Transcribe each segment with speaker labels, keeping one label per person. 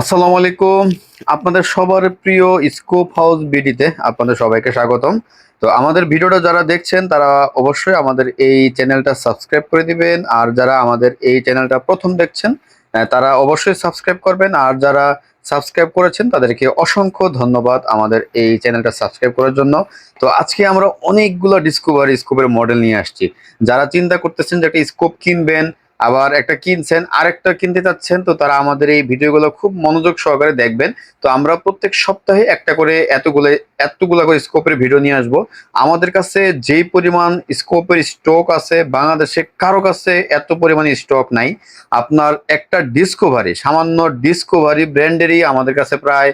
Speaker 1: আসসালামু আলাইকুম। আপনাদের সবার প্রিয় স্কোপ হাউস বিডিতে আপনাদের সবাইকে স্বাগতম। তো আমাদের ভিডিওটা যারা দেখছেন, তারা অবশ্যই আমাদের এই চ্যানেলটা সাবস্ক্রাইব করে দিবেন। আর যারা আমাদের এই চ্যানেলটা প্রথম দেখছেন তারা অবশ্যই সাবস্ক্রাইব করবেন। আর যারা সাবস্ক্রাইব করেছেন, তাদেরকে অসংখ্য ধন্যবাদ আমাদের এই চ্যানেলটা সাবস্ক্রাইব করার জন্য। তো আজকে আমরা অনেকগুলো ডিসকভারি স্কোপের মডেল নিয়ে আসছি। যারা চিন্তা করতেছেন যে একটা স্কোপ কিনবেন আবার একটা কিনছেন, আরেকটা কিনতে চাচ্ছেন, তো তারা আমাদের এই ভিডিওগুলো খুব মনোযোগ সহকারে দেখবেন। তো আমরা প্রত্যেক সপ্তাহে একটা করে এতগুলো এতগুলো করে স্কোপের ভিডিও নিয়ে আসব। আমাদের কাছে যেই পরিমাণ স্কোপের স্টক আছে, বাংলাদেশে কারও কাছে এত পরিমাণে স্টক নাই। আপনার একটা ডিসকভারি সামান্য ডিসকভারি ব্র্যান্ডেরই আমাদের কাছে প্রায়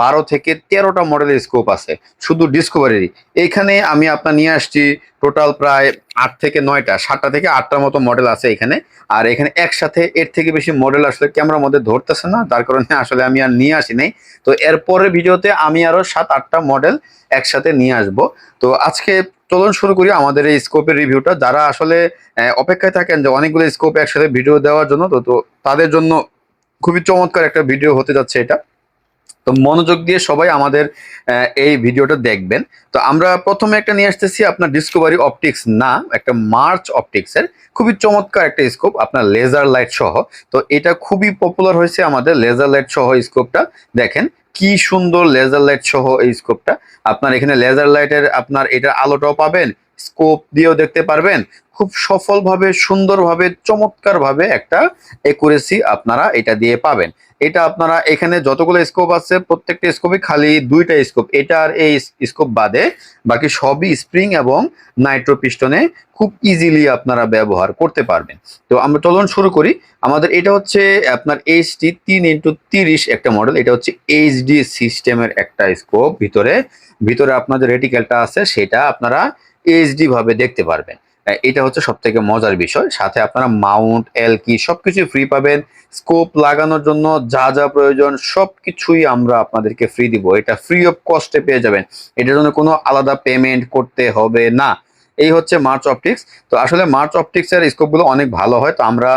Speaker 1: বারো থেকে তেরোটা মডেলের স্কোপ আছে, শুধু ডিসকভারি এইখানে আমি আপনার নিয়ে আসছি টোটাল প্রায় আট থেকে নয়টা, সাতটা থেকে আটটার মতো মডেল আছে এখানে। আর এখানে একসাথে এর থেকে বেশি মডেল আসলে ক্যামেরার মধ্যে ধরতেছে না, তার কারণে আসলে আমি আর নিয়ে আসি নাই। তো এর পরের ভিডিওতে আমি আরও সাত, আটটা মডেল একসাথে নিয়ে আসব। তো আজকে চলুন শুরু করি আমাদের এই স্কোপের রিভিউটা যারা আসলে অপেক্ষায় থাকেন যে অনেকগুলো স্কোপ একসাথে ভিডিও দেওয়ার জন্য, তো তো তাদের জন্য খুবই চমৎকার একটা ভিডিও হতে যাচ্ছে এটা। তো মনোযোগ দিয়ে সবাই আমাদের এই ভিডিওটা দেখবেন। তো আমরা প্রথমে একটা নিয়ে আসতেছি আপনার ডিসকভারি অপটিক্স না, একটা মার্চ অপটিক্সের খুবই চমৎকার একটা স্কোপ আপনার লেজার লাইট সহ। তো এটা খুবই পপুলার হয়েছে আমাদের লেজার লাইট সহ স্কোপটা দেখেন কি সুন্দর লেজার লাইট সহ এই স্কোপটা আপনার এখানে লেজার লাইটের আপনার এটার আলোটাও পাবেন। স্কোপ দিয়েও দেখতে পারবেন। খুব সফলভাবে, সুন্দরভাবে, চমৎকারভাবে একটা একুরেসি আপনারা এটা দিয়ে পাবেন। এটা আপনারা এখানে যতগুলো স্কোপ আছে, প্রত্যেকটা স্কোপে খালি দুইটা স্কোপ এটা আর এই স্কোপ বাদে বাকি সবই স্প্রিং এবং নাইট্রো পিস্টনে খুব ইজিলি আপনারা ব্যবহার করতে পারবেন। তো আমরা চলুন শুরু করি। আমাদের এটা হচ্ছে আপনার এইচডি তিন ইন্টু তিরিশ একটা মডেল এটা হচ্ছে এইচডি সিস্টেমের একটা স্কোপ ভিতরে ভিতরে আপনাদের রেটিক্যালটা আছে, সেটা আপনারা এইচডি ভাবে দেখতে পারবেন। এটা হচ্ছে সব থেকে মজার বিষয়। সাথে আপনারা মাউন্ট এল কি সবকিছু ফ্রি পাবেন। স্কোপ লাগানোর জন্য যা যা প্রয়োজন সবকিছুই আমরা আপনাদেরকে ফ্রি দিব। এটা ফ্রি অফ কস্টে পেয়ে যাবেন। এটার জন্য কোনো আলাদা পেমেন্ট করতে হবে না। এই হচ্ছে মার্চ অপটিক্স তো আসলে মার্চ অপটিক্সের স্কোপগুলো অনেক ভালো হয়। তো আমরা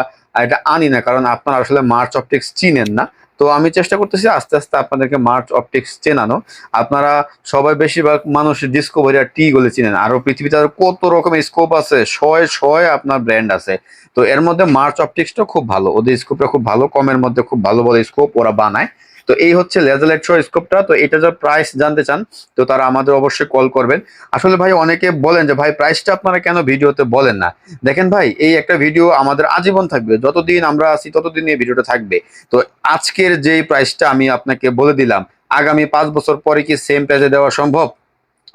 Speaker 1: এটা আনি না, কারণ আপনারা আসলে মার্চ অপটিক্স চিনেন না। তো আমি চেষ্টা করতেছি আস্তে আস্তে আপনাদেরকে মার্চ অপটিক্স চেনানো। আপনারা সবাই বেশিরভাগ মানুষ ডিসকোভারি আর টি গুলো চিনেন। আরও পৃথিবীতে আর কত রকমের স্কোপ আছে ছয় ছয় আপনার ব্র্যান্ড আছে। তো এর মধ্যে মার্চ অপটিক্সটা খুব ভালো। ওদের স্কোপটা খুব ভালো, কমের মধ্যে খুব ভালো ভালো স্কোপ ওরা বানায়। তো এই হচ্ছে লেজার শো স্কোপটা তো এটা যে প্রাইস জানতে চান, তো তারা আমাদের অবশ্যই কল করবেন। আসলে ভাই, অনেকে বলেন যে, ভাই প্রাইসটা আপনারা কেন ভিডিওতে বলেন না? দেখেন ভাই, এই একটা ভিডিও আমাদের আজীবন থাকবে। যতদিন আমরা আছি, ততদিন এই ভিডিওটা থাকবে। তো আজকের যেই প্রাইসটা আমি আপনাকে বলে দিলাম, আগামী পাঁচ বছর পরে কি সেম প্রাইসে দেওয়া সম্ভব?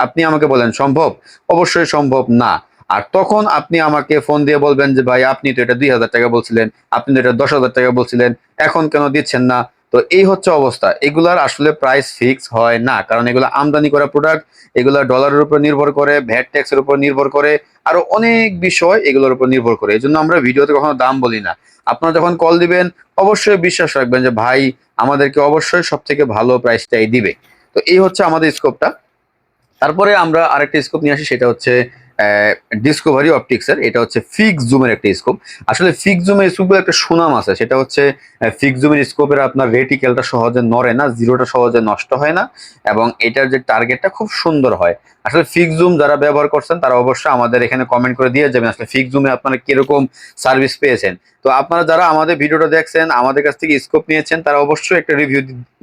Speaker 1: আপনি আমাকে বলেন, সম্ভব? অবশ্যই সম্ভব না। আর তখন আপনি আমাকে ফোন দিয়ে বলবেন যে, ভাই, আপনি তো এটা দুই হাজার টাকা বলছিলেন, আপনি তো এটা দশ হাজার টাকা বলছিলেন, এখন কেন দিচ্ছেন না? তো এই হচ্ছে অবস্থা। এগুলার আসলে প্রাইস ফিক্স হয় না। কারণ এগুলো আমদানি করা প্রোডাক্ট এগুলো ডলারের উপর নির্ভর করে ভ্যাট ট্যাক্সের উপর নির্ভর করে, আরও অনেক বিষয় এগুলোর উপর নির্ভর করে। এই জন্য আমরা ভিডিওতে কখনো দাম বলি না। আপনারা যখন কল দিবেন, অবশ্যই বিশ্বাস রাখবেন যে, ভাই, আমাদেরকে অবশ্যই সব থেকে ভালো প্রাইসটাই দিবে। তো এই হচ্ছে আমাদের স্কোপটা তারপরে আমরা আরেকটা স্কোপ নিয়ে আসি, সেটা হচ্ছে ডিসকভারি অপটিক্সের এটা হচ্ছে ফিক্স জুমের একটা স্কোপ আসলে ফিক্স জুমের স্কোপের একটা সুনাম আছে, সেটা হচ্ছে ফিক্স জুমের স্কোপের আপনার রেটিক্যালটা সহজে নড়ে না জিরোটা সহজে নষ্ট হয় না, এবং এটার যে টার্গেটটা খুব সুন্দর হয়। আসলে ফিক্স জুম যারা ব্যবহার করছেন, তারা অবশ্যই আমাদের এখানে কমেন্ট করে দিয়ে যাবেন, আসলে ফিক্স জুমে আপনারা কীরকম সার্ভিস পেয়েছেন। তো আপনারা যারা আমাদের ভিডিওটা দেখছেন, আমাদের কাছ থেকে স্কোপ নিয়েছেন, তারা অবশ্যই একটা রিভিউ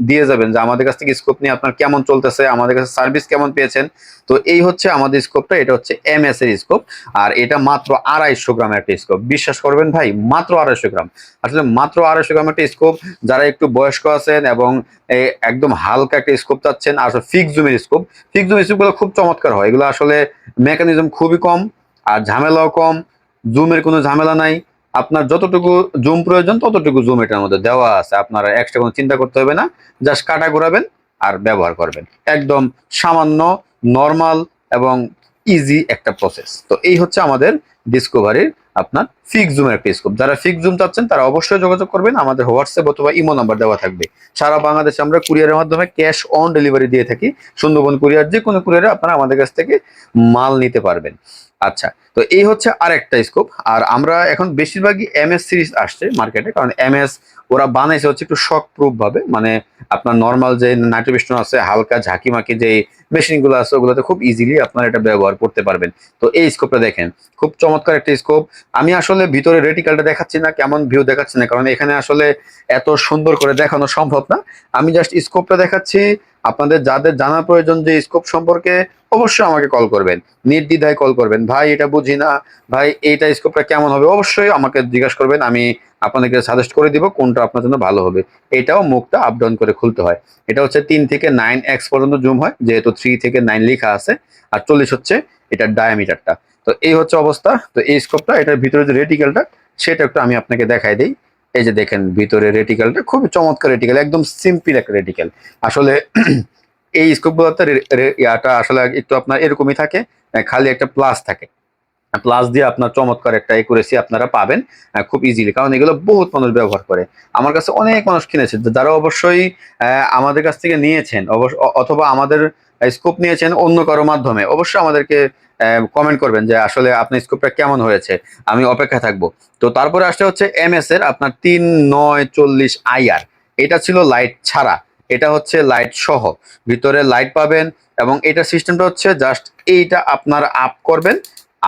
Speaker 1: দিয়ে যাবেন যে আমাদের কাছ থেকে স্কোপ নিয়ে আপনার কেমন চলতেছে, আমাদের কাছে সার্ভিস কেমন পেয়েছেন। তো এই হচ্ছে আমাদের স্কোপটা এটা হচ্ছে এম এস এর স্কোপ আর এটা মাত্র আড়াইশো গ্রামের একটা স্কোপ বিশ্বাস করবেন ভাই, মাত্র আড়াইশো গ্রাম। আসলে মাত্র আড়াইশো গ্রাম একটা স্কোপ যারা একটু বয়স্ক আছেন এবং একদম হালকা একটা স্কোপ চাচ্ছেন, আসলে ফিক্স জুমের স্কোপ ফিক্স জুমের স্কোপগুলো খুব চমৎকার হয়। এগুলো আসলে মেকানিজম খুবই কম আর ঝামেলাও কম। জুমের কোনো ঝামেলা নাই। আপনার যতটুকু জুম প্রয়োজন ততটুকু জুম এটার মধ্যে দেওয়া আছে। আপনার এক্সট্রা কোনো চিন্তা করতে হবে না। জাস্ট কাটা ঘোরাবেন আর ব্যবহার করবেন। একদম সামান্য নর্মাল এবং ইজি একটা প্রসেস তো এই হচ্ছে আমাদের ডিসকোভারির আপনার ফিক্স জুমের একটা স্কোপ যারা ফিক্স জুম চাচ্ছেন, তারা অবশ্যই যোগাযোগ করবেন। আমাদের হোয়াটসঅ্যাপ অথবা ইমো নাম্বার দেওয়া থাকবে। সারা বাংলাদেশে আমরা কুরিয়ারের মাধ্যমে ক্যাশ অন ডেলিভারি দিয়ে থাকি। সুন্দরবন কুরিয়ার যে কোনো কুরিয়ারে আপনারা আমাদের কাছ থেকে মাল নিতে পারবেন। আচ্ছা তো এই হচ্ছে আরেকটা স্কোপ আর আমরা এখন বেশিরভাগই এম এস সিরিজ আসছে মার্কেটে কারণ এম এস ওরা বানাইছে হচ্ছে একটু শক প্রুফ ভাবে মানে আপনার নর্মাল যে নাইট্রোবিস্টন আছে, হালকা ঝাঁকি মাকি যে মেশিনগুলো আছে, ওগুলোতে খুব ইজিলি আপনারা এটা ব্যবহার করতে পারবেন। তো এই স্কোপটা দেখেন। খুব চমৎকার একটা স্কোপ আমি আসলে ভিতরে রেটিকালটা দেখাচ্ছি না, কেমন ভিউ দেখাচ্ছি না, কারণ এখানে আসলে এত সুন্দর করে দেখানো সম্ভব না। আমি জাস্ট স্কোপটা দেখাচ্ছি, আপনাদের যাদের জানা প্রয়োজন যে স্কোপ সম্পর্কে অবশ্যই আমাকে কল করবেন। নির্দ্বিধায় কল করবেন, ভাই, এটা বুঝি না, ভাই, এইটা স্কোপটা কেমন হবে? অবশ্যই আমাকে জিজ্ঞাসা করবেন, আমি আপনাদেরকে সাজেস্ট করে দিব কোনটা আপনার জন্য ভালো হবে। এটাও মুখটা আপ ডাউন করে খুলতে হয়। এটা হচ্ছে তিন থেকে নাইন এক্স পর্যন্ত জুম হয়, যেহেতু থ্রি থেকে নাইন লেখা আছে, আর চল্লিশ হচ্ছে এটার ডায়ামিটারটা তো এই হচ্ছে অবস্থা। তো এই স্কোপটা এটার ভিতরে যে রেটিক্যালটা সেটা একটু আমি আপনাকে দেখাই দিই। এই যে দেখেন, ভিতরে রেটিক্যালটা খুব চমৎকার রেটিক্যাল একদম সিম্পল একটা রেটিক্যাল আসলে এই স্কোপগুলোতে আসলে একটু আপনার এরকমই থাকে, খালি একটা প্লাস থাকে। প্লাস দিয়ে আপনার চমৎকার একটা একুরেসি আপনারা পাবেন খুব ইজিলি কারণ এগুলো বহুত মানুষ ব্যবহার করে। আমার কাছে অনেক মানুষ কিনেছে, যারা অবশ্যই আমাদের কাছ থেকে নিয়েছেন, অবশ্য অথবা আমাদের স্কোপ নিয়েছেন অন্য কারও মাধ্যমে। অবশ্যই আমাদেরকে কমেন্ট করবেন যে আসলে আপনার স্কোপটা কেমন হয়েছে। আমি অপেক্ষা থাকব। তো তারপরে আসলে হচ্ছে এম এস এর আপনার তিন নয় চল্লিশ আইআর এটা ছিল লাইট ছাড়া। এটা হচ্ছে লাইট সহ। ভিতরে লাইট পাবেন এবং এটা সিস্টেমটা হচ্ছে জাস্ট এইটা আপনার আপ করবেন।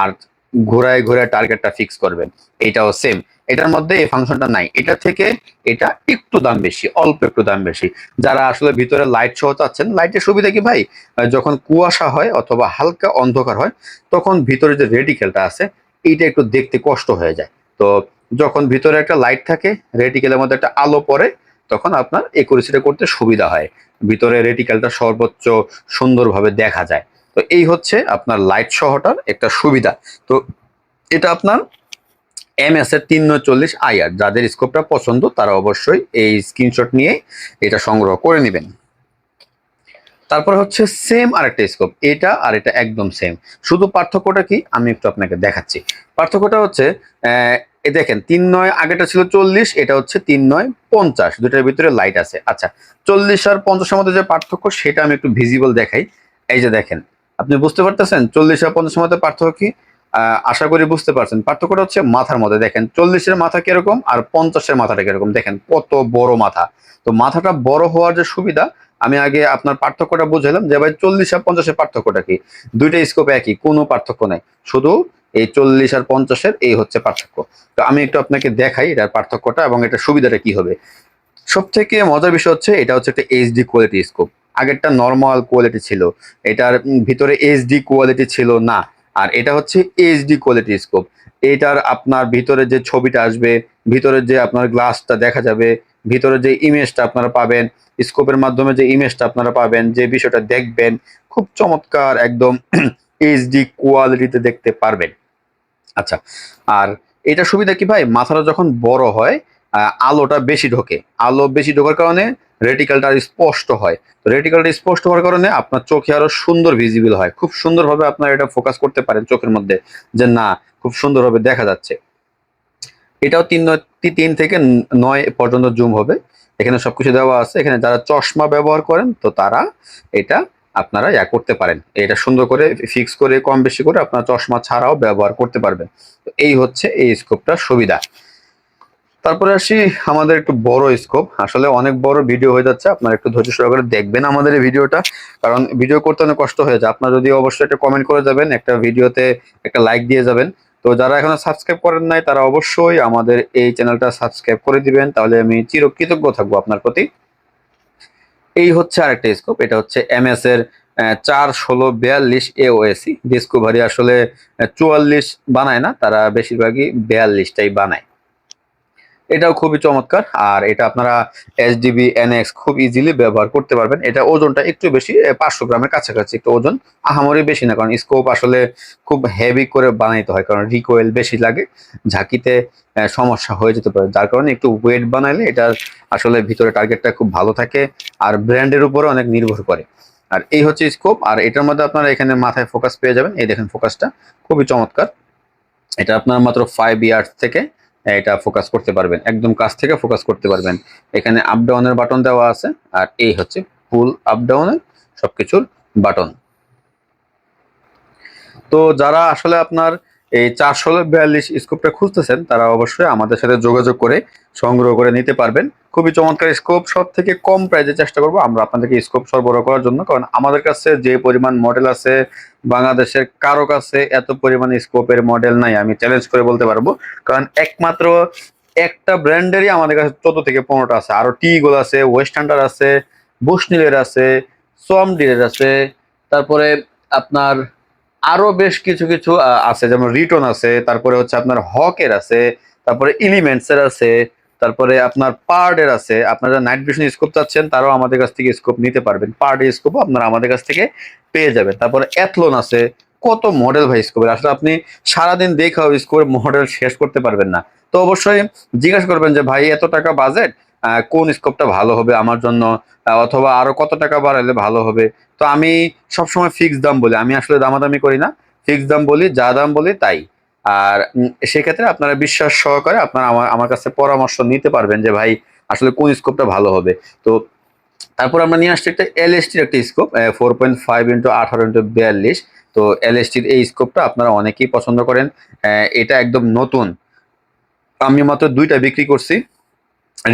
Speaker 1: আর ঘোরায় ঘোরায় টার্গেটটা ফিক্স করবেন। এটাও সেম এটার মধ্যে এই ফাংশনটা নাই। এটা থেকে এটা একটু দাম বেশি, অল্প একটু দাম বেশি। যারা আসলে ভিতরে লাইট সহ চাচ্ছেন লাইটের সুবিধা কি ভাই? যখন কুয়াশা হয় অথবা হালকা অন্ধকার হয়, তখন ভিতরে যে রেডিকেলটা আছে, এইটা একটু দেখতে কষ্ট হয়ে যায়। তো যখন ভিতরে একটা লাইট থাকে রেটিকেলের মধ্যে একটা আলো পড়ে, তখন আপনার একুরেসিটা করতে সুবিধা হয়। ভিতরে রেটিকেলটা সর্বোচ্চ সুন্দরভাবে দেখা যায়। তো এই হচ্ছে আপনার লাইট সহটার একটা সুবিধা। তো এটা আপনার এম এস এর তিন চল্লিশ আইআর যাদের স্কোপটা পছন্দ, তারা অবশ্যই এই স্ক্রিনশট নিয়ে এটা সংগ্রহ করে নেবেন। তারপর হচ্ছে সেম আরেকটা স্কোপ এটা আর এটা একদম সেম শুধু পার্থক্যটা কি? আমি একটু আপনাকে দেখাচ্ছি। পার্থক্যটা হচ্ছে এ দেখেন, তিন নয় আগেটা ছিল চল্লিশ, এটা হচ্ছে তিন নয় পঞ্চাশ দুটার ভিতরে লাইট আছে। আচ্ছা চল্লিশ আর পঞ্চাশের মধ্যে যে পার্থক্য, সেটা আমি একটু ভিজিবল দেখাই। এই যে দেখেন আপনি বুঝতে পারতেছেন? চল্লিশ আর পঞ্চাশের মধ্যে পার্থক্য কি? আশা করি বুঝতে পারছেন। পার্থক্যটা হচ্ছে মাথার মধ্যে। দেখেন, চল্লিশের মাথা কীরকম আর পঞ্চাশের মাথাটা কীরকম? দেখেন, কত বড় মাথা। তো মাথাটা বড় হওয়ার যে সুবিধা, আমি আগে আপনার পার্থক্যটা বুঝালাম যে ভাই, চল্লিশ আর পঞ্চাশের পার্থক্যটা কি? দুইটা স্কোপ একই, কোনো পার্থক্য নাই। শুধু এই চল্লিশ আর পঞ্চাশের এই হচ্ছে পার্থক্য। তো আমি একটু আপনাকে দেখাই এটার পার্থক্যটা এবং এটা সুবিধাটা কি হবে। সব থেকে মজার বিষয় হচ্ছে, এটা হচ্ছে একটা এইচডি কোয়ালিটি স্কোপ আগেরটা নর্মাল কোয়ালিটি ছিল। এটার ভিতরে এইচডি কোয়ালিটি ছিল না। আর এটা হচ্ছে এইচডি কোয়ালিটি স্কোপ এটার আপনার ভিতরে যে ছবিটা আসবে, ভিতরে যে আপনার গ্লাসটা দেখা যাবে, ভিতরে যে ইমেজটা আপনারা পাবেন স্কোপের মাধ্যমে যে ইমেজটা আপনারা পাবেন, যে বিষয়টা দেখবেন, খুব চমৎকার একদম এইচডি কোয়ালিটিতে দেখতে পারবেন। আচ্ছা আর এটা সুবিধা কি ভাই? মাথাটা যখন বড় হয় আলোটা বেশি ঢোকে। আলো বেশি ঢোকার কারণে রেটিকালটা স্পষ্ট হয়। তো রেটিকালটা স্পষ্ট হওয়ার কারণে আপনার চোখে আরও সুন্দর ভিজিবল হয়। খুব সুন্দরভাবে আপনার এটা ফোকাস করতে পারেন চোখের মধ্যে যে না, খুব সুন্দরভাবে দেখা যাচ্ছে। এটাও তিন তিন থেকে নয় পর্যন্ত জুম হবে। এখানে সবকিছু দেওয়া আছে। এখানে যারা চশমা ব্যবহার করেন, তো তারা এটা আপনারা ইয়া করতে পারেন। এটা সুন্দর করে ফিক্স করে কম বেশি করে আপনার চশমা ছাড়াও ব্যবহার করতে পারবেন। তো এই হচ্ছে এই স্কোপটার সুবিধা। তারপরে আসি আমাদের একটু বড় স্কোপ আসলে অনেক বড় ভিডিও হয়ে যাচ্ছে আপনারা একটু ধৈর্য সহকারে দেখবেন আমাদের এই ভিডিওটা কারণ ভিডিও করতে অনেক কষ্ট হয়ে যায়। আপনারা যদি অবশ্যই একটা কমেন্ট করে যাবেন একটা ভিডিওতে একটা লাইক দিয়ে যাবেন। তো যারা এখনও সাবস্ক্রাইব করেন নাই তারা অবশ্যই আমাদের এই চ্যানেলটা সাবস্ক্রাইব করে দিবেন। তাহলে আমি চিরকৃতজ্ঞ থাকব আপনার প্রতি। এই হচ্ছে আরেকটা স্কোপ এটা হচ্ছে এমএস এর আহ, চার ষোলো বিয়াল্লিশ এওএসি ডিসকভারি আসলে চুয়াল্লিশ বানায় না তারা বেশিরভাগই বিয়াল্লিশটাই বানায়। এটাও খুবই চমৎকার। আর এটা আপনারা এসডিবি এনএক্স খুব ইজিলি ব্যবহার করতে পারবেন। এটা ওজনটা একটু বেশি পাঁচশো গ্রামের কাছাকাছি একটু ওজন। আহামরি বেশি না, কারণ স্কোপ আসলে খুব হেভি করে বানাইতে হয়, কারণ রিকোয়েল বেশি লাগে, ঝাঁকিতে সমস্যা হয়ে যেতে পারে। যার কারণে একটু ওয়েট বানাইলে এটার আসলে ভিতরে টার্গেটটা খুব ভালো থাকে, আর ব্র্যান্ডের উপরে অনেক নির্ভর করে। আর এই হচ্ছে স্কোপ আর এটার মধ্যে আপনারা এখানে মাথায় ফোকাস পেয়ে যাবেন। এই দেখেন ফোকাসটা খুবই চমৎকার। এটা আপনার মাত্র ফাইভ ইয়ার্স থেকে এটা ফোকাস করতে পারবেন। একদম কাছ থেকে ফোকাস করতে পারবেন। এখানে আপডাউনের বাটন দেওয়া আছে, আর এই হচ্ছে ফুল আপ সবকিছুর বাটন তো যারা আসলে আপনার এই চারশো বিয়াল্লিশ স্কোপটা খুঁজতেছেন, তারা অবশ্যই আমাদের সাথে যোগাযোগ করে সংগ্রহ করে নিতে পারবেন। খুবই চমৎকার স্কোপ সব থেকে কম প্রাইজে চেষ্টা করব আমরা আপনাদেরকে স্কোপ সরবরাহ করার জন্য, কারণ আমাদের কাছে যে পরিমাণ মডেল আছে, বাংলাদেশের কারও কাছে এত পরিমাণ স্কোপের মডেল নাই, আমি চ্যালেঞ্জ করে বলতে পারব। কারণ একমাত্র একটা ব্র্যান্ডেরই আমাদের কাছে চোদ্দ থেকে পনেরোটা আছে। আরও টিগুলো আছে ওয়েস্টার্নটার আছে বুশনিলের আছে সোয়ামডিলের আছে, তারপরে আপনার আরও বেশ কিছু কিছু আছে, যেমন রিটন আছে, তারপরে হচ্ছে আপনার হকের আছে, তারপরে এলিমেন্টস এর আছে, তারপরে আপনার পার্ডের আছে, আপনারা নাইট ভিশন স্কোপ চাচ্ছেন, তারাও আমাদের কাছ থেকে স্কোপ নিতে পারবেন। পার্ডের স্কোপ আপনারা আমাদের কাছ থেকে পেয়ে যাবেন। তারপরে অ্যাথলন আছে, কত মডেল ভাই স্কোপের, আসলে আপনি সারাদিন দেখাও স্কোপের মডেল শেষ করতে পারবেন না। তো অবশ্যই জিজ্ঞাসা করবেন যে, ভাই, এত টাকা বাজেট? কোন স্কোপটা ভালো হবে আমার জন্য? অথবা আরও কত টাকা বাড়ালে ভালো হবে? তো আমি সবসময় ফিক্স দাম বলি। আমি আসলে দামাদামি করি না। ফিক্স দাম বলি, যা দাম বলি তাই। আর সেক্ষেত্রে আপনারা বিশ্বাস সহকারে আপনারা আমার আমার কাছে পরামর্শ নিতে পারবেন যে, ভাই, আসলে কোন স্কোপটা ভালো হবে? তো তারপর আমরা নিয়ে আসছি একটা এলএসটির একটা scope four point five into আঠারো ইন্টু বিয়াল্লিশ। তো এলএসটির এই স্কোপটা আপনারা অনেকেই পছন্দ করেন। এটা একদম নতুন। আমি মাত্র দুইটা বিক্রি করছি।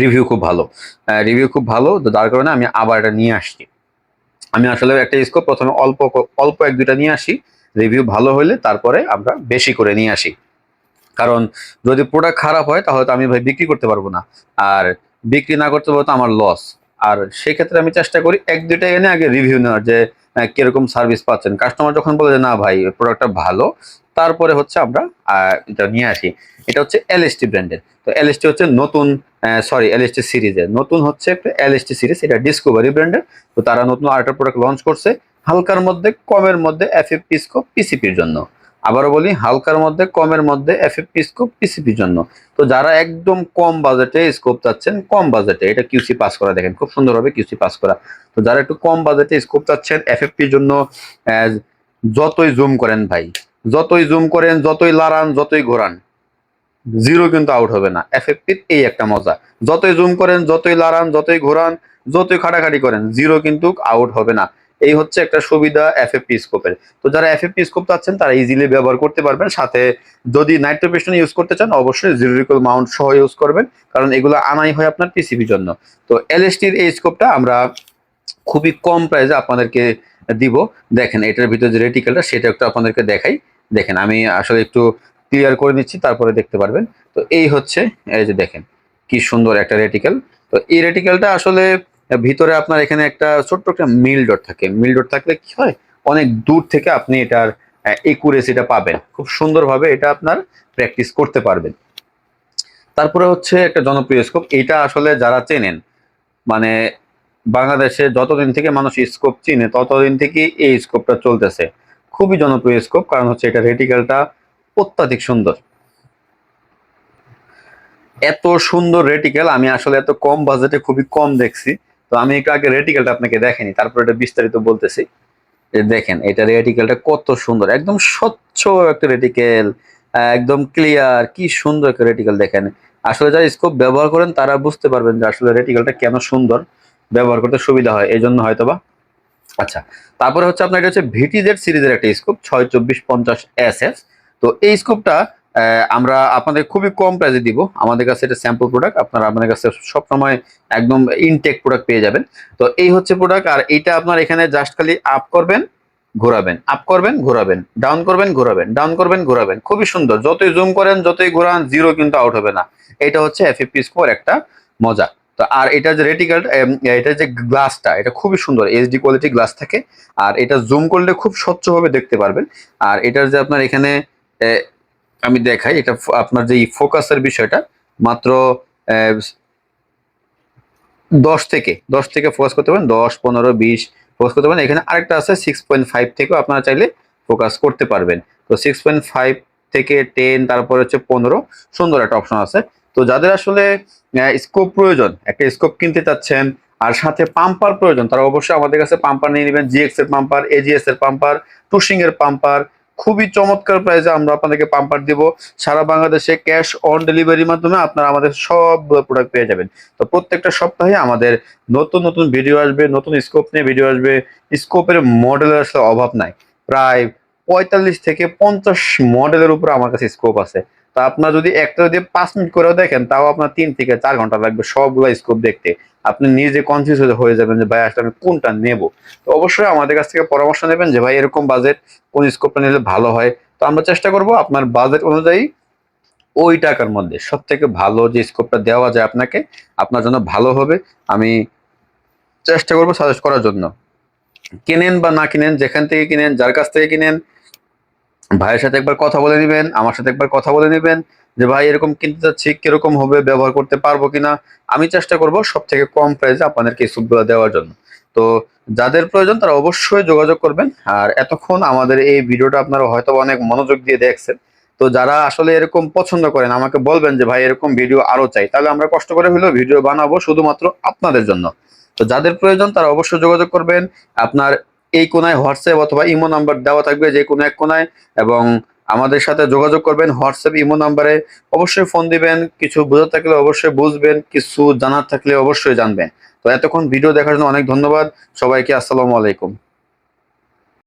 Speaker 1: রিভিউ খুব ভালো। রিভিউ খুব ভালো। তো যার কারণে আমি আবার এটা নিয়ে আসছি। আমি আসলে একটা স্কোপ প্রথমে অল্প অল্প এক দুটা নিয়ে আসি রিভিউ ভালো হলে তারপরে আমরা বেশি করে নিয়ে আসি। কারণ যদি প্রোডাক্ট খারাপ হয়, তাহলে তো আমি ভাই বিক্রি করতে পারব না। আর বিক্রি না করতে পারব তো আমার লস আর সেক্ষেত্রে আমি চেষ্টা করি এক দুটা এনে আগে রিভিউ নেওয়ার, যে কীরকম সার্ভিস পাচ্ছেন? কাস্টমার যখন বলে যে, না ভাই প্রোডাক্টটা ভালো, তারপরে হচ্ছে আমরা এটা নিয়ে আসি। এটা হচ্ছে এলএসটি ব্র্যান্ডের তো এলএসটি হচ্ছে নতুন সরি এলএসটি সিরিজের নতুন হচ্ছে একটা এলএসটি সিরিজ এটা ডিসকভারি ব্র্যান্ডের তো তারা নতুন আরেকটা প্রোডাক্ট লঞ্চ করছে, হালকার মধ্যে, কমের মধ্যে এফএফ পিসকো পিসিপির জন্য। আবারও বলি, হালকার মধ্যে, কমের মধ্যে এফএফপি স্কোপ পিসিপির জন্য। তো যারা একদম কম বাজেটে স্কোপ চাচ্ছেন, কম বাজেটে, এটা কিউসি পাস করা, দেখেন খুব সুন্দরভাবে কিউসি পাস করা। তো যারা একটু কম বাজেটে স্কোপ চাচ্ছেন এফএফপির জন্য যতই জুম করেন ভাই, যতই জুম করেন, যতই লাড়ান, যতই ঘোরান জিরো কিন্তু আউট হবে না। এফএফপির এই একটা মজা। যতই জুম করেন, যতই লাড়ান, যতই ঘোরান, যতই খাটাখাটি করেন জিরো কিন্তু আউট হবে না। এই হচ্ছে একটা সুবিধা এফ এফএফপি স্কোপের তো যারা এফ এফএফপি স্কোপ চাচ্ছেন, তারা ইজিলি ব্যবহার করতে পারবেন। সাথে যদি নাইট্রোপেশন ইউজ করতে চান, অবশ্যই জিরোরিকল মাউন্ট সহ ইউজ করবেন, কারণ এগুলো আনাই হয় আপনার পিসিবি জন্য। তো এলএসটির এই স্কোপটা আমরা খুবই কম প্রাইসে আপনাদেরকে দিব। দেখেন, এটার ভিতরে যে রেটিকেলটা সেটা একটু আপনাদেরকে দেখাই। দেখেন, আমি আসলে একটু ক্লিয়ার করে নিচ্ছি, তারপরে দেখতে পারবেন। তো এই হচ্ছে, এই যে দেখেন, কি সুন্দর একটা রেটিকেল তো এই রেটিকেলটা আসলে ভিতরে আপনার এখানে একটা ছোট্ট একটা মিল ডট থাকে। মিল ডট থাকলে কি হয়? অনেক দূর থেকে আপনি এটার একুরেসিটা পাবেন। খুব সুন্দরভাবে এটা আপনার প্র্যাকটিস করতে পারবেন। তারপরে হচ্ছে একটা জনপ্রিয় স্কোপ এটা আসলে যারা চেনেন মানে বাংলাদেশে যতদিন থেকে মানুষ স্কোপ চিনে, ততদিন থেকে এই স্কোপটা চলতেছে। খুবই জনপ্রিয় স্কোপ কারণ হচ্ছে এটা রেটিকেলটা অত্যাধিক সুন্দর। এত সুন্দর রেটিকেল আমি আসলে এত কম বাজেটে খুবই কম দেখছি। তো আমি একটু আগে রেটিকেলটা আপনাকে দেখেনি তারপর এটা বিস্তারিত বলতেছি। এই দেখেন, এটা রেটিকেলটা কত সুন্দর, একদম স্বচ্ছ একটা রেটিকেল একদম ক্লিয়ার কি সুন্দর একটা রেটিকেল দেখেন। আসলে যারা স্কোপ ব্যবহার করেন, তারা বুঝতে পারবেন যে আসলে রেটিকেলটা কেন সুন্দর, ব্যবহার করতে সুবিধা হয় এই জন্য হয়তো বা আচ্ছা তারপরে হচ্ছে আপনার এটা হচ্ছে ভিটিজেড সিরিজের একটা স্কোপ ছয় চব্বিশ পঞ্চাশ এস এফ তো এই স্কোপটা আমরা আপনাদের খুবই কম প্রাইসে দিব। আমাদের কাছে এটা স্যাম্পল প্রোডাক্ট আপনারা আপনাদের কাছে সবসময় একদম ইনটেক প্রোডাক্ট পেয়ে যাবেন। তো এই হচ্ছে প্রোডাক্ট আর এইটা আপনার এখানে জাস্ট খালি আপ করবেন, ঘোরাবেন। আপ করবেন, ঘোরাবেন। ডাউন করবেন, ঘোরাবেন। ডাউন করবেন, ঘোরাবেন। খুবই সুন্দর। যতই জুম করেন, যতই ঘোরান জিরো কিন্তু আউট হবে না। এটা হচ্ছে এফএফপি স্কোর একটা মজা। তো আর এটা যে রেটিকাল এটা যে গ্লাসটা এটা খুবই সুন্দর। এইচডি কোয়ালিটি গ্লাস থাকে। আর এটা জুম করলে খুব স্বচ্ছভাবে দেখতে পারবেন। আর এটার যে আপনার এখানে আমি দেখাই, এটা আপনার যে ফোকাসের বিষয়টা, মাত্র দশ থেকে দশ থেকে ফোকাস করতে পারেন, দশ, পনেরো, বিশ ফোকাস করতে পারেন। এখানে আরেকটা আছে সিক্স পয়েন্ট ফাইভ থেকেও আপনারা চাইলে ফোকাস করতে পারবেন। তো সিক্স পয়েন্ট ফাইভ থেকে টেন তারপরে হচ্ছে পনেরো, সুন্দর একটা অপশন আছে। তো যাদের আসলে স্কোপ প্রয়োজন, একটা স্কোপ কিনতে চাচ্ছেন, আর সাথে পাম্পার প্রয়োজন, তারা অবশ্যই আমাদের কাছে পাম্পার নিয়ে নেবেন জিএক্স এর পাম্পার এজিএস এর পাম্পার টুসিং এর পাম্পার খুবই চমৎকার প্রাইসে আমরা আপনাদেরকে পাম্পার দিব। সারা বাংলাদেশে ক্যাশ অন ডেলিভারির মাধ্যমে আপনারা আমাদের সব প্রোডাক্ট পেয়ে যাবেন। তো প্রত্যেকটা সপ্তাহে আমাদের নতুন নতুন ভিডিও আসবে, নতুন স্কোপ নিয়ে ভিডিও আসবে। স্কোপের মডেলের আসলে অভাব নাই। প্রায় পঁয়তাল্লিশ থেকে পঞ্চাশ মডেলের উপরে আমার কাছে স্কোপ আছে। তা আপনার যদি একটা যদি পাঁচ মিনিট করেও দেখেন, তাও আপনার তিন থেকে চার ঘণ্টা লাগবে সবগুলো স্কোপ দেখতে। আপনি নিজে কনফিউজ হয়ে যাবেন যে, ভাই, আসলে আমি কোনটা নেব? তো অবশ্যই আমাদের কাছ থেকে পরামর্শ নেবেন যে, ভাই, এরকম বাজেট কোন স্কোপটা নিলে ভালো হয়? তো আমরা চেষ্টা করব আপনার বাজেট অনুযায়ী ওই টাকার মধ্যে সব থেকে ভালো যে স্কোপটা দেওয়া যায় আপনাকে, আপনার জন্য ভালো হবে। আমি চেষ্টা করব সাজেস্ট করার জন্য। কিনেন বা না কিনেন, যেখান থেকে কিনেন, যার কাছ থেকে কিনেন, ভাইয়ের সাথে একবার কথা বলে নেবেন, আমার সাথে একবার কথা বলে নেবেন যে ভাই, এরকম কিনতে চাচ্ছি, কীরকম হবে, ব্যবহার করতে পারব কিনা? আমি চেষ্টা করব সব থেকে কম প্রাইসে আপনাদেরকে এই স্যুপগুলো দেওয়ার জন্য। তো যাদের প্রয়োজন তারা অবশ্যই যোগাযোগ করবেন। আর এতক্ষণ আমাদের এই ভিডিওটা আপনারা হয়তো অনেক মনোযোগ দিয়ে দেখছেন। তো যারা আসলে এরকম পছন্দ করেন, আমাকে বলবেন যে, ভাই, এরকম ভিডিও আরও চাই। তাহলে আমরা কষ্ট করে হলেও ভিডিও বানাবো শুধুমাত্র আপনাদের জন্য। তো যাদের প্রয়োজন তারা অবশ্যই যোগাযোগ করবেন। আপনার এই কোনায় হোয়াটসঅ্যাপ অথবা ইমো নাম্বার দেওয়া থাকবে যে কোনো এক কোনায় এবং আমাদের সাথে যোগাযোগ করবেন, হোয়াটসঅ্যাপ, ইমো নাম্বারে। অবশ্যই ফোন দিবেন, কিছু বোঝা থাকলে অবশ্যই বুঝবেন, কিছু জানার থাকলে অবশ্যই জানবেন। তো এতক্ষণ ভিডিও দেখার জন্য অনেক ধন্যবাদ। সবাইকে আসসালামু আলাইকুম।